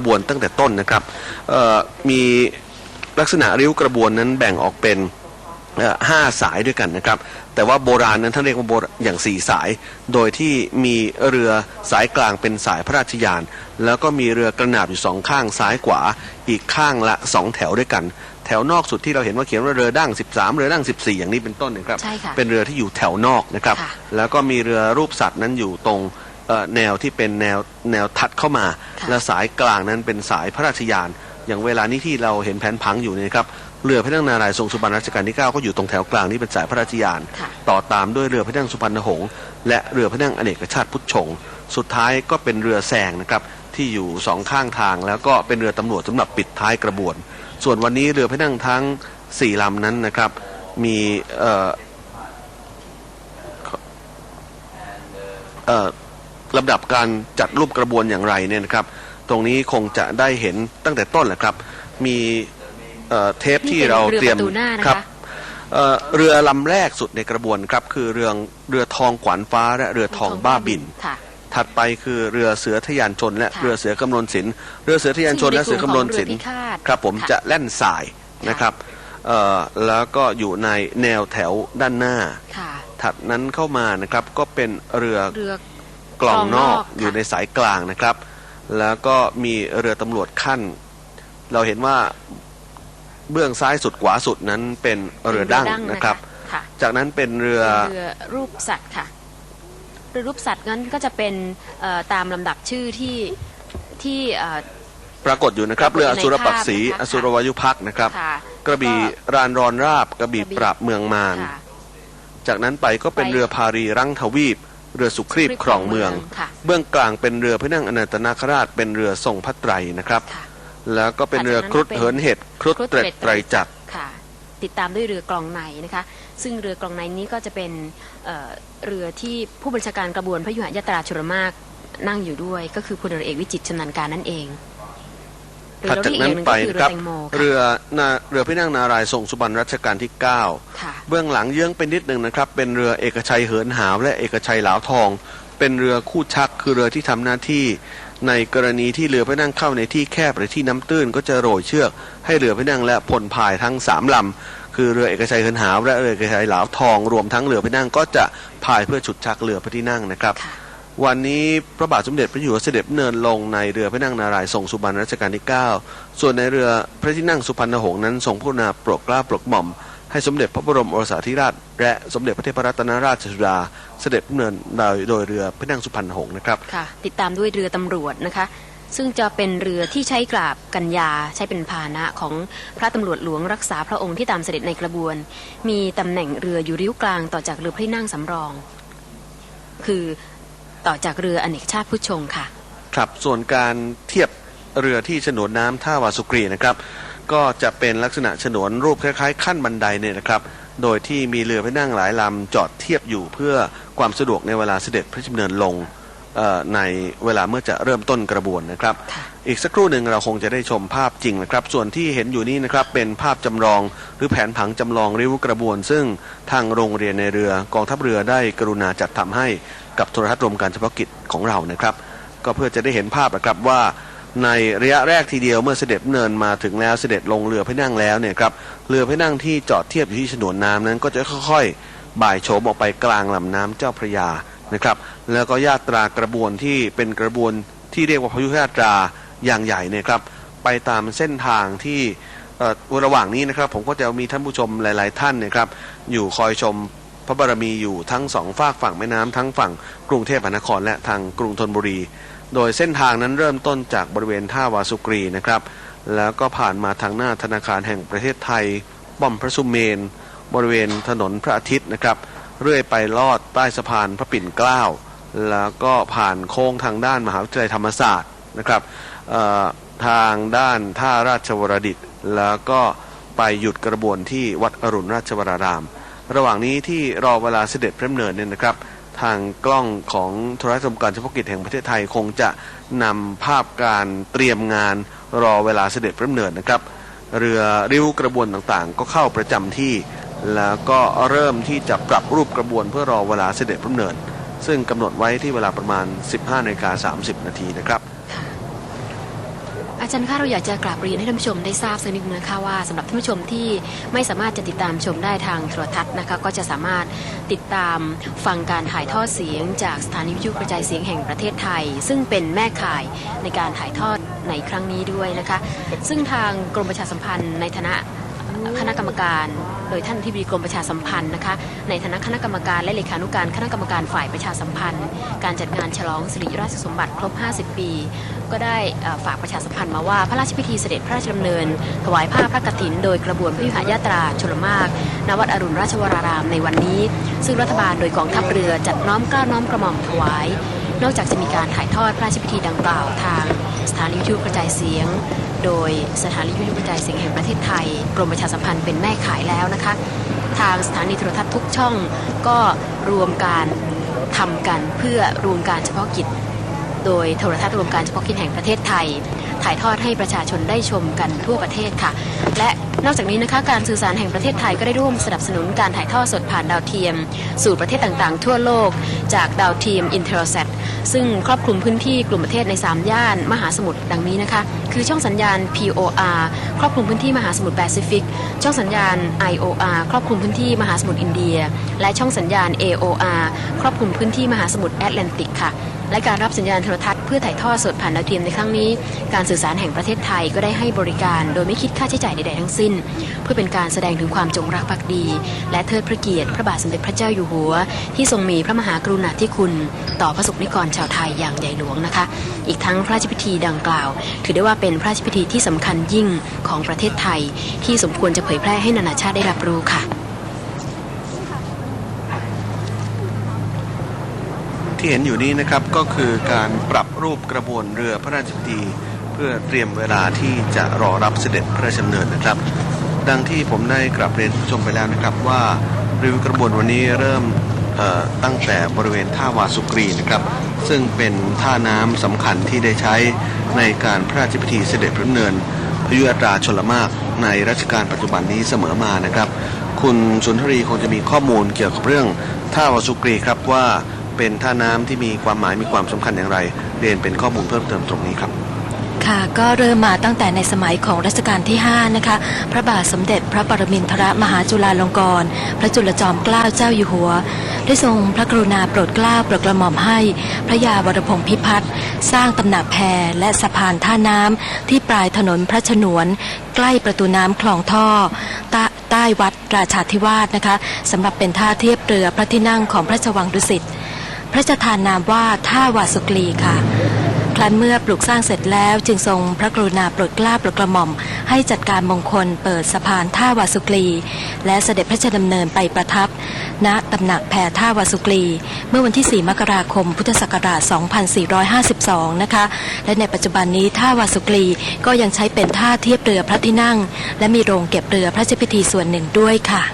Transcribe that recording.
ระบวนตั้งแต่ต้นนะครับเอ่อมีลักษณะริ้วกระบวนนั้นแบ่งออกเป็นเอ่อห้าสายด้วยกันนะครับ แต่ว่าโบราณนั้นท่านเรียกว่าโบราณอย่างสี่สาย โดยที่มีเรือสายกลางเป็นสายพระราชยาน แล้วก็มีเรือกระนาบอยู่สองข้างซ้ายขวา อีกข้างละสองแถวด้วยกัน แถวนอกสุดที่เราเห็นว่าเขียนว่าเรือดั้ง 13 เรือดั้ง 14 อย่างนี้เป็นต้นนะครับใช่ค่ะเป็นเรือที่อยู่แถวนอกนะครับค่ะแล้วก็มีเรือรูปสัตว์นั้นอยู่ตรงเอ่อ แนวที่เป็นแนวแนวถัดเข้ามาค่ะและสายกลางนั้นเป็นสายพระราชยาน อย่างเวลานี้ที่เราเห็นแผนผังอยู่เนี่ยนะครับเรือพระที่นั่งนารายณ์ทรงสุบรรณรัชกาลที่ 9 ก็อยู่ตรงแถวกลางนี่เป็นสายพระราชยานค่ะต่อตามด้วยเรือพระที่นั่งสุพรรณหงษ์และเรือพระที่นั่งอเนกชาติพุทธชง สุดท้ายก็เป็นเรือแซงนะครับที่อยู่สองข้างทาง แล้วก็เป็นเรือตำรวจสำหรับปิดท้ายกระบวน ส่วนวันนี้เรือพระที่นั่งทั้งสี่ลำนั้นนะครับมีเอ่อเอ่อ ลำดับการจัดรูปกระบวนอย่างไรเนี่ยนะครับ ตรงนี้คงจะได้เห็นตั้งแต่ต้นแหละครับ มีเอ่อเทปที่เราเตรียมนี่เป็นเรือประตูหน้านะคะครับเอ่อเรือลำแรกสุดในกระบวนครับ คือเรือเรือทองขวานฟ้าและเรือทองบ้าบิน ค่ะ ถัดไปคือเรือเสือทะยานชน และค่ะ เรือเสือกำนนศิลป์เรือเสือทะยานชนและเสือกำนนศิลป์ซึ่งอยู่ในกลุ่มของเรือพิฆาต ครับผมค่ะจะแล่นสายนะครับเอ่อแล้วก็อยู่ในแนวแถวด้านหน้า ค่ะ ถัดนั้นเข้ามานะครับก็เป็นเรือเรือ กล่องนอกกล่องนอกค่ะอยู่ในสายกลางนะครับ แล้วก็มีเรือตำรวจขั้น เราเห็นว่าเบื้องซ้ายสุดขวาสุดนั้นเป็นเรือดั้งนะครับค่ะจากนั้นเป็นเรือเรือรูปสัตว์ค่ะเรือรูปสัตว์นั้นก็จะเป็นเอ่อตามลำดับชื่อที่ที่เอ่อปรากฏอยู่นะครับปรากฏเรืออสุรปักษีในภาพนะคะอสุรวายุพักนะครับค่ะกระบี่รานรอนราบ กระบี่กระบี่ปราบเมืองมารค่ะจากนั้นไปก็เป็นไปเรือพารีรังทวีป เรือสุครีบครองเมืองค่ะเบื้องกลางเป็นเรือพระนั่งอนันตนาคราชเป็นเรือทรงพระไตรนะครับค่ะแล้วก็เป็นเรือจากนั้นครุฑเป็นเหินเห็ดครุฑเตร็ดไตรจักรค่ะติดตามด้วยเรือกลองในนะคะ ซึ่งเรือกลองในนี้ก็จะเป็นเอ่อเรือที่ผู้บัญชาการกระบวนพระยุหยาตราชุรมากนั่งอยู่ด้วย ก็คือพลเรือเอกวิจิตรชำนาญการนั่นเองหรือ ถัดเราจากเรียกอีกนั้อนย่างหนึ่งไปก็คือนะเรือครับแตงโมค่ะเรือนาเรือพระนั่งนารายณ์ทรงสุบรรณรัชกาลที่9ค่ะเบื้องหลังเยื้องเป็นนิดหนึ่งนะครับ เป็นเรือเอกชัยเหินหาวและเอกชัยหลาวทอง เป็นเรือคู่ชักคือเรือที่ทำหน้าที่ ในกรณีที่เรือพระนั่งเข้าในที่แคบหรือที่น้ำตื้นก็จะโรยเชือก ให้เรือพระนั่งและพลพายทั้งสามลำคือเรือเอกชัยเหินหาวและเรือเอกชัยหลาวทอง รวมทั้งเรือพระนั่งก็จะพายเพื่อฉุดชักเรือพระที่นั่งนะครับค่ะ วันนี้พระบาทสมเด็จพระอยู่หัวเสด็จเนินลงในเรือพระนั่งนารายณ์ทรงสุบรรณรัชกาลที่ 9 ส่วนในเรือพระที่นั่งสุพรรณหงษ์นั้นทรงพระกรุณาโปรดเกล้าโปรดกหม่อม ให้สมเด็จพระบรมโอรสาธิราช และสมเด็จพระเทพรัตนราชสุดา เสด็จเนินโดยโดยเรือพระนั่งสุพรรณหงษ์นะครับค่ะ ติดตามด้วยเรือตำรวจนะคะ ซึ่งจะเป็นเรือที่ใช้กราบกัญญาใช้เป็นพาหนะของพระตำรวจหลวงรักษาพระองค์ที่ตามเสด็จในกระบวน มีตำแหน่งเรืออยู่ริ้วกลางต่อจากเรือพระที่นั่งสำรอง คือ ต่อจากเรืออเนกชาติพุทธชงค่ะ ครับส่วนการเทียบเรือที่ฉนวนน้ำท่าวาสุกรีนะครับ ก็จะเป็นลักษณะฉนวนรูปคล้ายๆ ขั้นบันไดเนี่ยนะครับ โดยที่มีเรือพระที่นั่งหลายลำจอดเทียบอยู่เพื่อความสะดวกในเวลาเสด็จพระราชดำเนินลงเอ่อในเวลาเมื่อจะเริ่มต้นกระบวนนะครับค่ะอีกสักครู่หนึ่งเราคงจะได้ชมภาพจริงนะครับ ส่วนที่เห็นอยู่นี้นะครับเป็นภาพจำลองหรือแผนผังจำลองริ้วกระบวน ซึ่งทางโรงเรียนในเรือกองทัพเรือได้กรุณาจัดทำให้ กับโทรทัศน์รวมการเฉพาะกิจของเรานะครับ ก็เพื่อจะได้เห็นภาพนะครับว่าในระยะแรกทีเดียวเมื่อเสด็จเนินมาถึงแล้วเสด็จลงเรือพระนั่งแล้วเนี่ยครับเรือพระนั่งที่จอดเทียบอยู่ที่ฉนวนน้ำนั้นก็จะค่อยๆ บ่ายโฉมออกไปกลางลำน้ำเจ้าพระยานะครับ แล้วก็ญาตรากระบวนที่เป็นกระบวนที่เรียกว่าพายุญาตราอย่างใหญ่เนี่ยครับไปตามเส้นทางที่เอ่อระหว่างนี้นะครับ ผมก็จะมีท่านผู้ชมหลาย ๆ ท่านเนะครับ อยู่คอยชม ระบารมีอยู่ทั้งสองฝากฝั่งแม่น้ำทั้งฝั่งกรุงเทพมหานครและทางกรุงธนบุรี โดยเส้นทางนั้นเริ่มต้นจากบริเวณท่าวาสุกรีนะครับ แล้วก็ผ่านมาทางหน้าธนาคารแห่งประเทศไทยป้อมพระสุเมน บริเวณถนนพระอาทิตย์นะครับ เรื่อยไปลอดใต้สะพานพระปิ่นเกล้า แล้วก็ผ่านโค้งทางด้านมหาวิทยาลัยธรรมศาสตร์นะครับทางด้านท่าราชวรดิต แล้วก็ไปหยุดกระบวนที่วัดอรุณราชวราราม ระหว่างนี้ที่รอเวลาเสด็จพระดำเนินเนี่ยนะครับ ทางกล้องของโทรทัศน์การเฉพาะกิจแห่งประเทศไทยคงจะนำภาพการเตรียมงานรอเวลาเสด็จพระดำเนินนะครับ เรือริ้วกระบวนต่างๆ ก็เข้าประจำที่ แล้วก็เริ่มที่จะปรับรูปกระบวนเพื่อรอเวลาเสด็จพระดำเนิน ซึ่งกำหนดไว้ที่เวลาประมาณ 15นาฬิกา30 นาทีนะครับ อาจารย์คะเราอยากจะกราบเรียนให้ท่านผู้ชมได้ทราบสักนิดนึงนะคะว่าสำหรับท่านผู้ชมที่ไม่สามารถจะติดตามชมได้ทางโทรทัศน์นะคะก็จะสามารถติดตามฟังการถ่ายทอดเสียง จากสถานีวิทยุกระจายเสียงแห่งประเทศไทย ซึ่งเป็นแม่ข่ายในการถ่ายทอดในครั้งนี้ด้วยนะคะ ซึ่งทางกรมประชาสัมพันธ์ในฐานะ คณะกรรมการ โดยท่านที่บีกรมประชาสัมพันธ์นะคะ ในฐานะคณะกรรมการและเลขานุการคณะกรรมการฝ่ายประชาสัมพันธ์ การจัดงานฉลองสิริราชสมบัติครบ 50 ปี ก็ได้ฝากประชาสัมพันธ์มาว่าพระราชพิธีเสด็จพระราชดำเนิน ถวายผ้าพระกฐิน โดยกระบวนพระยุหญาตราชลมากณวัดอรุณราชวรารามในวันนี้ ซึ่งรัฐบาลโดยกองทัพเรือจัดน้อมกล้าน้อมกระหม่อมถวาย นอกจากจะมีการถ่ายทอดพระราชพิธีดังกล่าวทาง สถานีวิทยุกระจายเสียง โดยสถานีวิทยุกระจายเสียงแห่งประเทศไทย กรมประชาสัมพันธ์เป็นแม่ขายแล้วนะคะ ทางสถานีโทรทัศน์ทุกช่องก็รวมการทำกันเพื่อรวมการเฉพาะกิจ โดยโทรทัศน์รวมการเฉพาะกิจแห่งประเทศไทย ถ่ายทอดให้ประชาชนได้ชมกันทั่วประเทศค่ะ และนอกจากนี้นะคะการสื่อสารแห่งประเทศไทยก็ได้ร่วมสนับสนุนการถ่ายทอดสดผ่านดาวเทียม สู่ประเทศต่างๆ ทั่วโลก จากดาวเทียมอินเทอร์เซซึ่งครอบคลุมพื้นที่กลุ่มประเทศใน 3 ย่าน มหาสมุทรดังนี้นะคะคือช่องสัญญาณ POR ครอบคลุมพื้นที่มหาสมุทรแปซิฟิก ช่องสัญญาณ IOR ครอบคลุมพื้นที่มหาสมุทรอินเดีย และช่องสัญญาณ AOR ครอบคลุมพื้นที่มหาสมุทรแอตแลนติกค่ะและการรับสัญญาณโทรทัศน์เพื่อถ่ายทอดสดผ่านดาวเทียมในครั้งนี้ การสื่อสารแห่งประเทศไทยก็ได้ให้บริการโดยไม่คิดค่าใช้จ่ายใดๆทั้งสิ้น เพื่อเป็นการแสดงถึงความจงรักภักดี และเทิดพระเกียรติพระบาทสมเด็จพระเจ้าอยู่หัว ที่ทรงมีพระมหากรุณาธิคุณ ต่อพระสงฆ์นิกรชาวไทยอย่างใหญ่หลวงนะคะ อีกทั้งพระราชพิธีดังกล่าว ถือได้ว่าเป็นพระราชพิธีที่สำคัญยิ่งของประเทศไทย ที่สมควรจะเผยแพร่ให้นานาชาติได้รับรู้ค่ะ ที่เห็นอยู่นี้นะครับก็คือการปรับรูปกระบวนเรือพระราชพิธีเพื่อเตรียมเวลาที่จะรอรับเสด็จพระราชดำเนินนะครับ ดังที่ผมได้กลับเรียนผู้ชมไปแล้วนะครับว่าเรือกระบวนวันนี้เริ่ม ตั้งแต่บริเวณท่าวาสุกรีนะครับ ซึ่งเป็นท่าน้ำสำคัญที่ได้ใช้ในการพระราชพิธีเสด็จพระเนินพยุอัตราชลมากในรัชกาลปัจจุบันนี้เสมอมานะครับ คุณสุนทรีคงจะมีข้อมูลเกี่ยวกับเรื่องท่าวาสุกรีครับว่าเป็นท่าน้ำที่มีความหมายมีความสำคัญอย่างไร เรียนเป็นข้อมูลเพิ่มเติมตรงนี้ครับ ค่ะก็เริ่มมาตั้งแต่ในสมัยของรัชกาลที่ 5 นะคะ พระบาทสมเด็จพระปรมินทรมหาจุฬาลงกรณ์พระจุลจอมเกล้าเจ้าอยู่หัว ได้ทรงพระกรุณาโปรดเกล้าโปรดกระหม่อมให้ พระยาวรพงศ์พิพัฒน์สร้างตำหนักแพและสะพานท่าน้ำที่ปลายถนนพระฉนวน ใกล้ประตูน้ำคลองท่อใต้ใต้วัดราชาธิวาสนะคะสำหรับเป็นท่าเทียบเรือพระที่นั่งของพระราชวังดุสิตพระราทานนามว่าท่าวาสุกลีค่ะ รั้นเมื่อปลูกสร้างเสร็จแล้วจึงทรงพระกรุณาโปรดเกล้าโปรดกระหม่อม ให้จัดการมงคลเปิดสะพานท่าวาสุกลีและเสด็จพระราชดำเนินไปประทับ ณตำหนักแพรท่าวาสุกลีเมื่อวันที่ 4 มกราคม พุทธศักราช 2452 นะคะ และในปัจจุบันนี้ท่าวาสุกลีก็ยังใช้เป็นท่าเทียบเรือพระที่นั่ง และมีโรงเก็บเรือพระราชพิธีส่วนหนึ่งด้วยค่ะ